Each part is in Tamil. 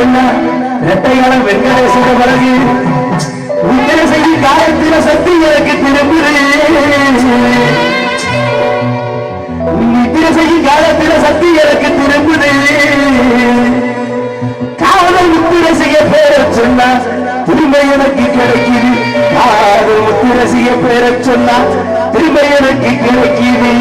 சேர்க்க வேண்டும்னா வெங்கடேசன பிறகு உத்திர செய்தி காலத்தில சக்தி எனக்கு திரும்புது நித்திர காலத்தில சக்தி எனக்கு திரும்புது காதல் முத்திரசிய பேர சொன்னா திரும்ப எனக்கு கிடைக்குது. காதல் முத்திரசிய பேர சொன்னா திரும்ப எனக்கு கிடைக்குது.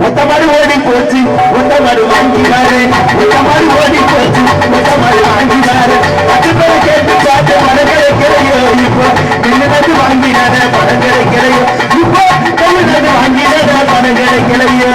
ஒத்த மாடு ஓடி போச்சு ஒத்த மாடு வாங்கினாரு ஒத்த மாடு ஓடி போச்சு ஒத்த மாடு வாங்கினாரு. பத்து பேரை கேட்டு பார்த்து பணம் கிடைக்கிறையோ இப்போ நின்னது வாங்கினாரு பணம் கிடைக்கிறையோ இப்போ தமிழ்நாடு வாங்கினாரு பணம் கிடைக்கிறையோ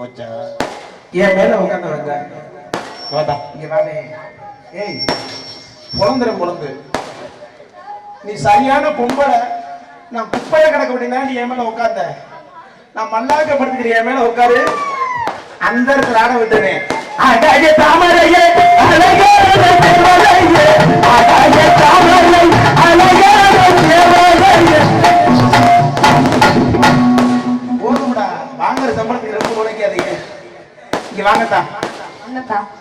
போச்சா? என் மேல உட்காந்து வந்த வாடா. இங்க நானே ஏய் புலந்துற புலந்து. நீ சரியான பொம்பளை. நான் குப்பைய கிடக்க விட்டீங்கன்னா நீ என் மேல உட்காந்த நான் மல்லாக்க படுத்துக்கிற என் மேல உட்காரு அந்த இடத்துல ஆட விட்டுனே அழக தாமரையே. அழக தாமரை. அழகான வாங்குற சம்பளத்துக்கு ரொம்ப உழைக்காதீங்க. இங்க வாங்கத்தான்?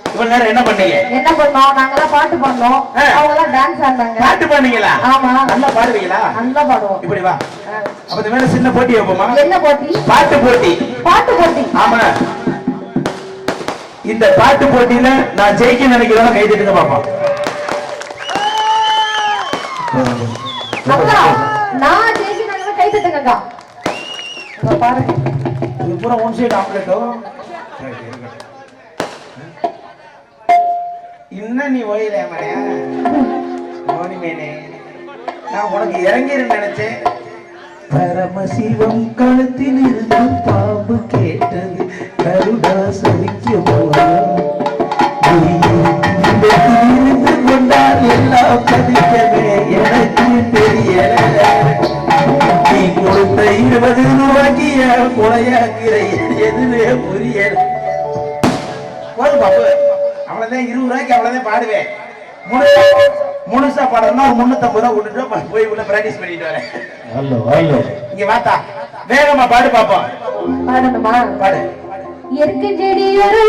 இவ்வளவு நேரம் என்ன பண்ணீங்க? என்ன பண்ணோம்? நாங்கெல்லாம் பாட்டு பண்ணோம். அவங்க எல்லாம் டான்ஸ் ஆடினாங்க பாட்டு பண்ணீங்களா ஆமா. நல்லா பாடுவீங்களா? நல்லா பாடுவோம். இப்படி வா. ஆ. அப்ப இந்த மேல சின்ன போட்டி வைப்போமா? என்ன போட்டி? பாட்டு போட்டி. பாட்டு போட்டி. ஆமா. இந்த பாட்டு போட்டியில நான் ஜெயிக்க நினைக்கிறவங்க கை தட்டுங்க பாப்போம் நான் ஜெயிக்கிறாங்க கை தட்டுங்கக்கா பாருங்க. இது பூரா ஒன் சைடு ஆம்லெட்டோ இன்னும் நீ ஓயில மனையா மோனிமேனே நான் உனக்கு இறங்கிருன்னு நினைச்சேன். பரமசிவம் கழுத்தில் இருந்து பாம்பு கேட்டது கருடா சதிக்குமோ இருந்து கொண்டால் எல்லாம் பதிக்கவே எனக்கு தெரியல. நீ கொடுத்த இருபது ரூபாய்க்கு என் எதுவே புரியல போதும் பாப்பு. அவ்வளவுதான் இருபது ரூபாய்க்கு அவ்வளவுதான் பாடுவேன். முழுசா முழுசா பாடணும்னா ஒரு முன்னூத்தம்பது ரூபா விட்டுட்டு போய் உள்ள பிராக்டிஸ் பண்ணிட்டு வரேன். ஹலோ ஹலோ இங்க வாத்தா. வேகமா பாடு பாப்போம் பாடணுமா? பாடு. இயற்கை செடி ஒரு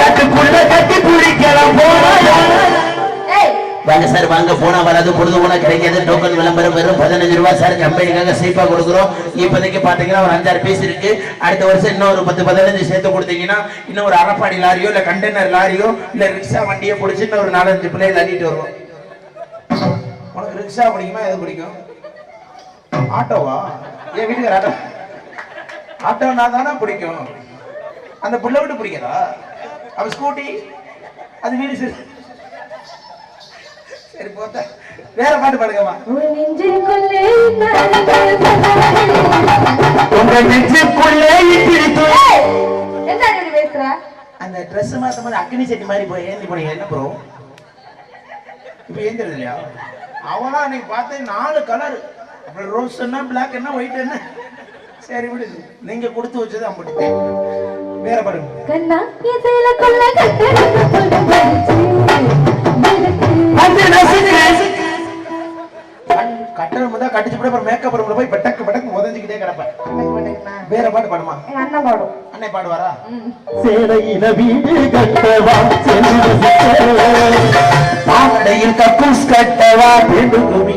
கட்டுக்குள்ள கட்டி குளிக்கலாம் போனா வாங்க சார் வாங்க. போனா வராது பொழுது போனா கிடைக்காது. டோக்கன் விளம்பரம் வெறும் பதினஞ்சு ரூபாய் சார். கம்பெனிக்காக சீப்பா கொடுக்குறோம். இப்போதைக்கு பாத்தீங்கன்னா ஒரு அஞ்சாறு பீஸ் இருக்கு. அடுத்த வருஷம் இன்னும் ஒரு பத்து பதினஞ்சு சேர்த்து கொடுத்தீங்கன்னா இன்னும் ஒரு அரப்பாடி லாரியோ இல்ல கண்டெய்னர் லாரியோ இல்ல ரிக்ஷா வண்டியை பிடிச்சி இன்னும் ஒரு நாலஞ்சு பிள்ளைய தள்ளிட்டு வருவோம். உனக்கு ரிக்ஷா பிடிக்குமா? எது பிடிக்கும்? ஆட்டோவா? என் வீட்டுக்கு ஆட்டோ. ஆட்டோனா தானே பிடிக்கும். அந்த புள்ள விட்டு பிடிக்கிறா அப்ப ஸ்கூட்டி அது வீடு சரி போத்த வேற பாட்டு பாடுங்கம்மா. உங்க நெஞ்சுக்குள்ளே என்ன பேசுற? அந்த ட்ரெஸ் மாத்த மாதிரி அக்னி செட்டி மாதிரி போய் ஏந்தி போனீங்க என்ன ப்ரோ இப்போ ஏந்திரது இல்லையா? அவனா நீ பார்த்து நாலு கலர் அப்புறம் ரோஸ் என்ன பிளாக் என்ன ஒயிட் என்ன? சரி விடு. நீங்க கொடுத்து வச்சது அம்பிட்டு வேற பாருங்க அது ரசிக்க கட்டணம் தான் கட்டிச்சு அப்புறம் மேக்கப் ரூம்ல போய் பெட்டக்கு பெட்டக்கு உதஞ்சிக்கிட்டே கிடப்பேன்? வேற பாட்டு பாடுமா? அண்ணன் பாடும் அண்ணே பாடுவாரா. சேலையில வீடு கட்டவா பாடையில் கக்கூஸ் கட்டவா குமி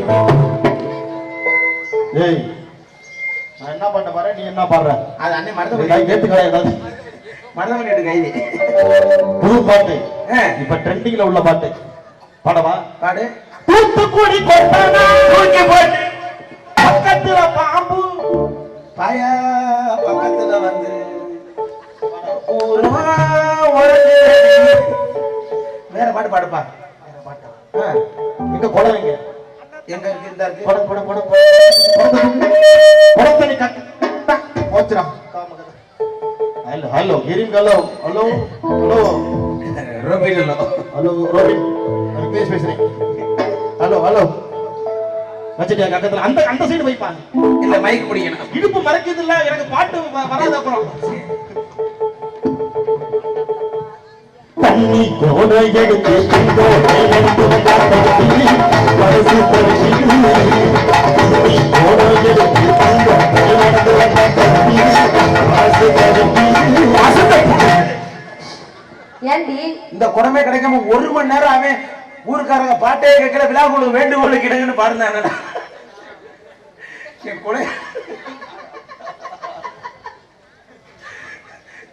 ஏய் நான் என்ன பண்ண பாரு நீ என்ன பாடுற? அது மருத ஏதாவது கேட்டுக்கடா ஏதாவது மருதமணி கேட்டு கைது புது பாட்டு. இப்ப ட்ரெண்டிங்ல உள்ள பாட்டு. பாடவா பாடு. தூத்துக்குடி கொட்டனா? தூக்கி போட்டு. பக்கத்துல பாம்பு. பாயா பக்கத்துல வந்து. வேற பாட்டு பாடுப்பா. வேற பாட்டு? இங்க குழந்தைங்க எங்க? இருக்கு இந்த இருக்கு? படம் படம் படம் குடத்தனி கட்டு போச்சுடா hello hello green hello. Hello hello. Robin. Hello Robin. பேசி பேசுறேன் ஹலோ ஹலோ. வச்சுட்டியா கட்டத்துல அந்த அந்த சைடு வைப்பாங்க இல்ல மைக் பிடிக்கணும் இடுப்பு மறைக்கிறது இல்ல எனக்கு பாட்டு வராது அப்புறம். தண்ணி கோட எடுத்து பரிசு தண்ணி. கோட எடுத்து ஏண்டி? இந்த குடமே கிடைக்காம ஒரு மணி நேரம் அவன் ஊருக்காரங்க பாட்டே கேட்கல விழா குழு வேண்டுகோள் கிடங்குன்னு பாடுனாங்க என் குடை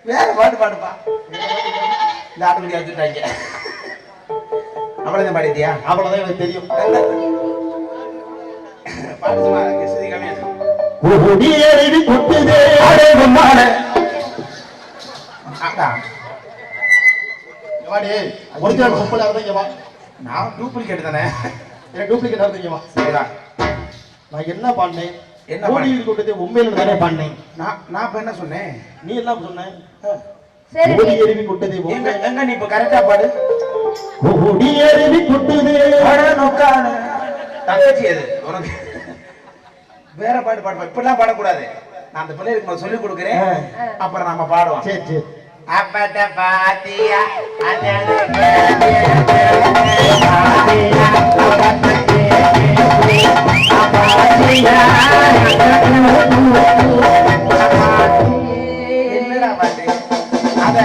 வேற பாட்டு பாடுப்பா. இந்த ஆட்டுக்குடி வச்சுட்டாங்க அவ்வளவுதான் பாடிட்டியா? அவ்வளவுதான் எனக்கு தெரியும். பாட்டு சும்மா சுத்தி கம்மியா ஒரிஜினல் கும்பலா இருந்தா இங்க வா. நான் டூப்ளிகேட் தானே? எனக்கு டூப்ளிகேட் வா. சரிடா. நான் என்ன பண்ணேன் என்ன என்ன பண்ண? ஓடி கொட்டதே உண்மையில தானே பண்ணேன் நான் நான் இப்ப என்ன சொன்னேன்? நீ என்ன சொன்ன? சரி ஓடி எருவி கொட்டதே எங்க நீ இப்ப கரெக்டா பாடு. ஓடி எருவி கொட்டுதே அட நொக்கான. தங்கச்சி அது உனக்கு. வேற பாட்டு பாடுப்பா இப்படிலாம் பாடக்கூடாது. நான் அந்த பிள்ளைகளுக்கு நான் சொல்லி கொடுக்குறேன். அப்புறம் நம்ம பாடுவோம். சரி சரி. அப்பட்ட பாத்தியா? அத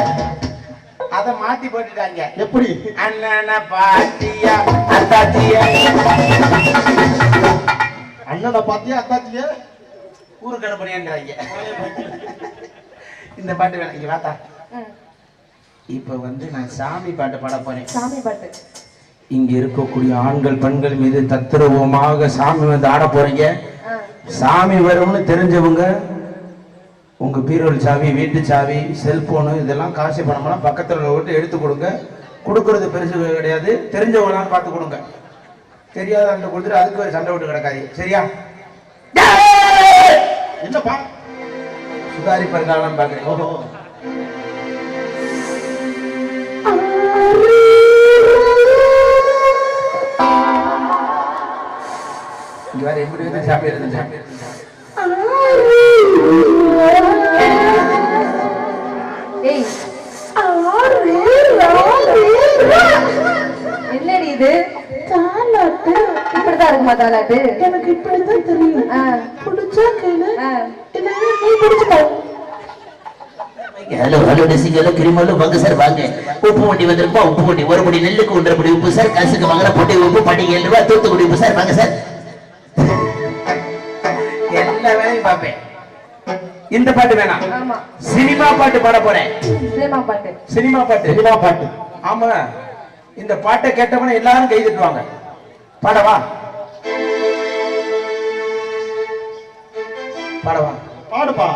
அத மாத்தி போட்டுட்டாங்க. எப்படி? அண்ணன பாத்தியா அத்தாச்சியா அண்ணனை பாத்தியா அத்தாச்சியா ஊருக்கு அனுப்புறேன்றாங்க இந்த பாட்டு வேணாம் இங்க வாத்தா. இப்ப வந்து நான் சாமி பாட்டு பாட போறேன். சாமி பாட்டு. இங்க இருக்கக்கூடிய ஆண்கள் பெண்கள் மீது தத்ரூபமாக சாமி வந்து ஆட போறீங்க. சாமி வரும்னு தெரிஞ்சவங்க உங்க பீரோல் சாவி வீட்டு சாவி செல்போனு இதெல்லாம் காசு பணமெல்லாம் பக்கத்துல விட்டு எடுத்து கொடுங்க. கொடுக்கறது பெருசு கிடையாது. தெரிஞ்சவங்களாம் பார்த்து கொடுங்க. தெரியாத அந்த கொடுத்துட்டு அதுக்கு ஒரு சண்டை விட்டு கிடக்காது சரியா? என்னப்பா? சுதாரி பருங்காலம் பாக்குறேன் ஓஹோ. இங்க வேற எப்படி வந்து சாமி இருந்து சாமி ஏய் என்னடி இது? தாலாட்டு இப்படிதான் இருக்குமா தாலாட்டு எனக்கு இப்படிதான் தெரியும். ஆ. பிடிச்சா கேளு. ஆ. இல்லைன்னா நீ பிடிச்சுக்கோ. ஹலோ ஹலோ டெசிங்கலோ கிரிமலோ வாங்க சார் வாங்க. உப்பு வண்டி வந்திருப்பா உப்பு வண்டி ஒரு முடி நெல்லுக்கு ஒன்றரை முடி உப்பு சார். காசுக்கு வாங்குற பொட்டி உப்பு பண்டிகை ஏழு ரூபாய் தூத்துக்குடி உப்பு சார். வாங்க சார். எல்லா வேலையும் பார்ப்பேன். இந்த பாட்டு வேணாம். ஆமா. சினிமா பாட்டு பாட போறேன். சினிமா பாட்டு. சினிமா பாட்டு. சினிமா பாட்டு. ஆமா. இந்த பாட்டை கேட்டவன எல்லாரும் கை தட்டுவாங்க. பாடவா பாடவா பாடுப்பா.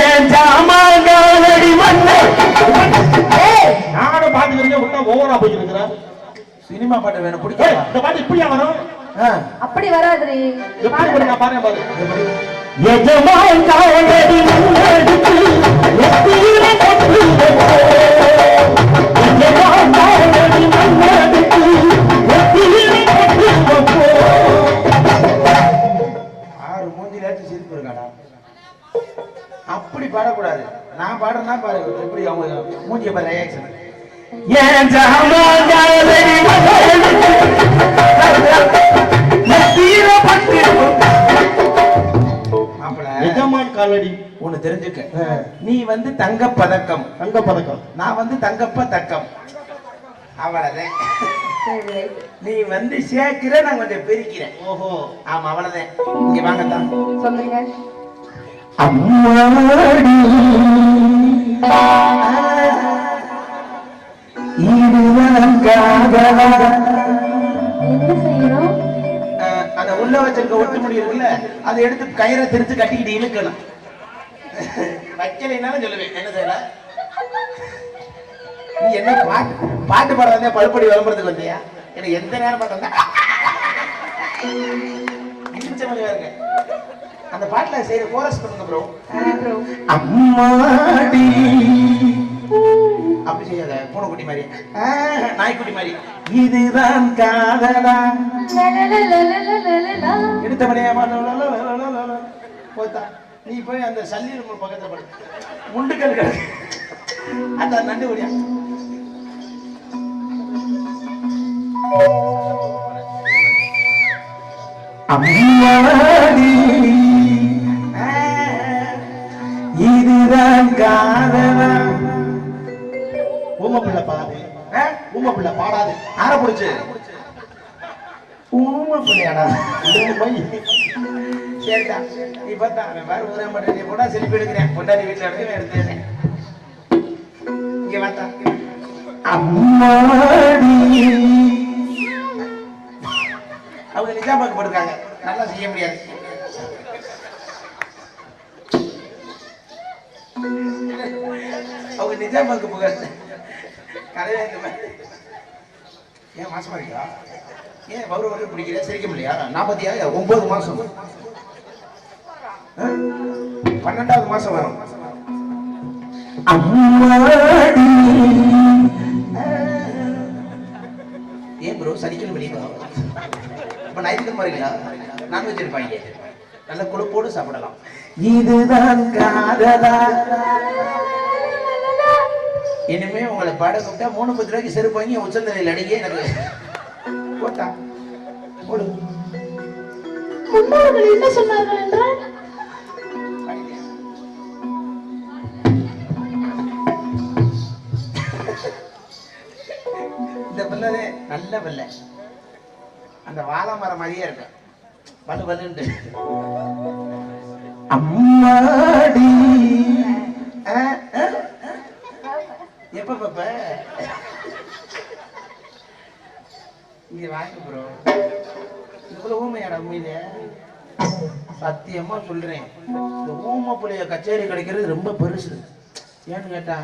ஏன் ஜாமாடி வந்த? நானும் பாத்துக்கிறீங்க உன்ன ஓவரா போயிட்டு இருக்கிறேன் சினிமா பாட்டு வேணும். பிடிக்கும் இந்த பாட்டு இப்படியா வரும்? அப்படி வராதுரி எஜமான் காவடி முன்னெடுத்து இருக்காடா அப்படி பாடக்கூடாது. நான் பாடுறேன்னா பாரு எப்படி அவங்க மூஞ்சிய பாரு ரியாக்ஷன் ஏன் ஜாமான் காலடி. ஒண்ணு தெரிஞ்சுக்க. நீ வந்து தங்க பதக்கம் தங்க பதக்கம் நான் வந்து தங்கப்ப தக்கம் அவ்வளவுதான். நீ வந்து சேர்க்கிற நான் கொஞ்சம் பிரிக்கிறேன். ஓஹோ. ஆமா அவ்வளவுதான். இங்க வாங்கத்தான். சொல்லுங்க. அம்மாடி. இதுதான் காதலா அந்த உள்ள வச்சிருக்க ஒட்டு முடி இருக்குல்ல அதை எடுத்து கயிறை திருத்து கட்டிக்கிட்டு இழுக்கணும். வைக்கலைனாலும் சொல்லுவேன். என்ன செய்யல நீ என்ன பாட்டு பாட்டு பாட வந்தே பழுப்படி விளம்பரத்துக்கு வந்தியா? எனக்கு எந்த நேரம் பாட்டு வந்தா? அந்த பாட்டுல செய்யற கோரஸ் பண்ணுங்க ப்ரோ ப்ரோ அம்மாடி. அப்படி செய்யாத பூனைக்குட்டி மாதிரி. நாய்க்குட்டி மாதிரி. இதுதான் காதலா. எடுத்த மணியாமா போத்தா நீ போய் அந்த சல்லி ரூம் பக்கத்துல படு முண்டுக்கல் கிடக்கு அந்த நண்டு ஒடியா அம்மாடி இதுதான் காதலா ஊம பிள்ளை பாடாது ஊம பிள்ளை பாடாது. ஆற பிடிச்சு. ஊம பிள்ளையாடா போய். சரிடா நீ பார்த்தா அவன் வேற ஊரே மாட்டேன் நீ போட்டா செல்ஃபி எடுக்கிறேன். பொண்டாடி வீட்டுல இருக்கு எடுத்துக்கிறேன் இங்க வாத்தா அம்மாடி. அவங்க நிஜாமாக்கு போட்டிருக்காங்க. நல்லா செய்ய முடியாது. அவங்க நிஜாமாக்கு புகழ் கதையா இந்த மாதிரி ஏன் மாசமா இருக்கா? ஏன் வரு வரு பிடிக்கிற சிரிக்க முடியா நாற்பத்தியா ஒன்பது மாசம். பன்னெண்டாவது மாசம் வரும். ஏன் ப்ரோ சனிக்கிழமை வெளியே இப்போ நைட்டுக்கு போறீங்களா? நான்வெஜ் இருப்பாங்க நல்ல கொழுப்போடு சாப்பிடலாம். இதுதான் காதலா. இனிமே உங்களை பாட கூப்பிட்டா மூணு பத்து ரூபாய்க்கு செருப்பு வாங்கி உச்சந்தலையில் அடிக்க எனக்கு. போட்டா. போடு. முன்னோர்கள் என்ன சொன்னார்கள் என்றால்? இந்த பிள்ளை நல்ல பிள்ளை. அந்த வாழை மரம் மாதிரியே இருக்கு. பல்லு பல்லுன்ட்டு அம்மாடி? எப்ப பாப்ப? இங்க வாங்க ப்ரோ இதுக்குள்ள ஊமையாடா உண்மையில சத்தியமா சொல்றேன். இந்த ஊமை புள்ளைய கச்சேரி கிடைக்கிறது ரொம்ப பெருசு. ஏன்னு கேட்டா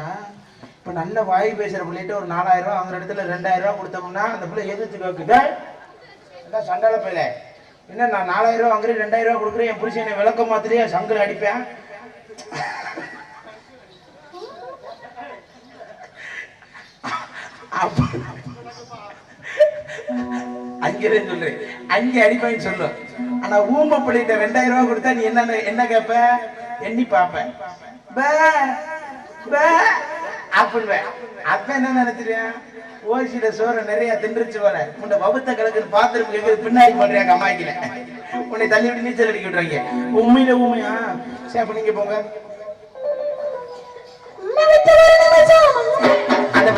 இப்ப நல்ல வாய் பேசுற பிள்ளைகிட்ட ஒரு நாலாயிரம் ரூபாய் வாங்குற இடத்துல ரெண்டாயிரம் ரூபாய் கொடுத்தோம்னா அந்த பிள்ளை எதிர்த்து கேக்குது அதான் சண்டால பிள்ளை என்ன நான் நாலாயிரம் ரூபாய் வாங்குறேன் ரெண்டாயிரம் ரூபாய் கொடுக்குறேன் என் புருஷன் என்னை விளக்க மாத்திரையே சங்கல் அடிப்பேன்? அங்கேதான் சொல்லு அங்கே அடிப்பாயின்னு சொல்லு ஆனா ஊம்ப பிள்ளைகிட்ட ரெண்டாயிரம் ரூபாய் கொடுத்தா நீ என்ன என்ன கேப்ப? எண்ணி பாப்ப. அப்படின்னு அப்ப என்ன நினைச்சிருவேன் ஓசியில சோறு நிறைய தின்றுச்சு போல. உன்னை வகுத்த கிழக்கு பாத்திரம் கேட்கறது பின்னாடி பண்றாங்க அம்மாக்கில உன்னை தள்ளி விட்டு நீச்சல் அடிக்க விடுறாங்க உண்மையில உண்மையா சரி அப்ப நீங்க போங்க. அதை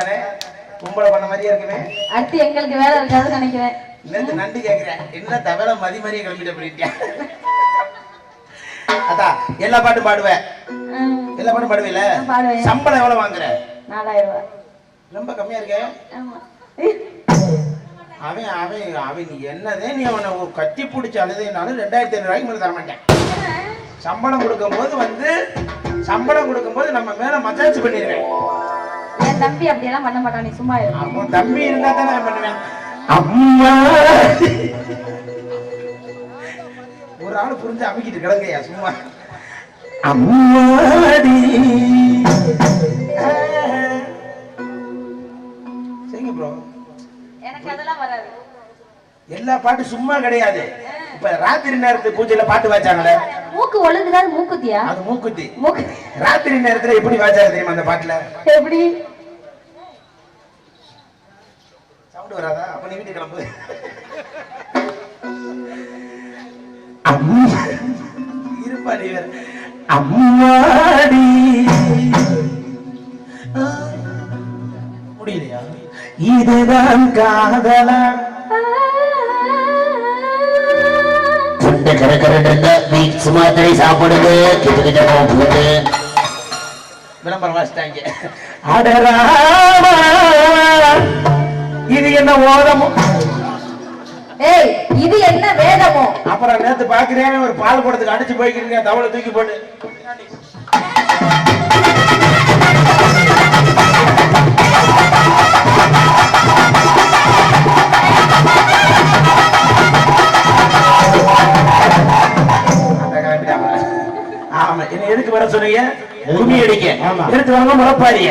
தானே கும்பல பண்ண மாதிரியே இருக்குமே. அடுத்து எங்களுக்கு வேலை இருக்காது நினைக்கிறேன். நேத்து நன்றி கேக்குறேன். என்ன தவிர மதி மாதிரியே கிளம்பிட்ட பண்ணிட்டேன் அதான் எல்லா பாட்டும் பாடுவேன் எல்லா பாட்டும் பாடுவீல? சம்பளம் எவ்வளவு வாங்குற? நாலாயிரம் ரொம்ப கம்மியா இருக்க. அவன் அவன் அவன் என்னதே? நீ அவனை கத்தி பிடிச்ச அழுதுனாலும் ரெண்டாயிரத்தி ஐநூறு மேலே தரமாட்டேன் சம்பளம் கொடுக்கும்போது வந்து சம்பளம் கொடுக்கும்போது நம்ம மேல மசாஜ் பண்ணிடுவேன். என் தம்பி அப்படியெல்லாம் பண்ண மாட்டான் நீ சும்மா அப்போ தம்பி இருந்தா தான் பண்ணுவேன். அம்மா! ஒரு ஆள் புரிஞ்சு அமைக்கிட்டு கிடங்கையா சும்மா. அம்மாடி! சரிங்க ப்ரோ எனக்கு அதெல்லாம் வராது. எல்லா பாட்டும் சும்மா கிடையாது. இப்ப ராத்திரி நேரத்து பூஜையில பாட்டு வாச்சாங்களே மூக்கு ஒழுங்குதான் மூக்குத்தியா? அது மூக்குத்தி. மூக்கு. ராத்திரி நேரத்துல எப்படி வாச்சாங்க தெரியுமா அந்த பாட்டுல? எப்படி? சவுண்ட் வராதா அப்ப நீ வீட்டுக்கு கிளம்பு. அம்மா. இருப்பா நீ வேற. அம்மாடி. முடியலையா? இதுதான் காதலா. புண்ட கரகரன்னு வீட்டு சுமாத்திரை சாப்பிடுது கிட்ட கிட்ட போகுது. விளம்பரம் வாசிட்டாங்க அடராமா இது என்ன ஓதமோ? ஏய் இது என்ன வேதமோ? அப்புறம் நேத்து பாக்குறேன் ஒரு பால் குடத்துக்கு அடிச்சு போய்க்கிறீங்க தவளை தூக்கி போட்டு. ஆமா என்ன எதுக்கு வர சொன்னீங்க? கும்மி அடிக்க. எடுத்து வாங்க முளப்பாரிய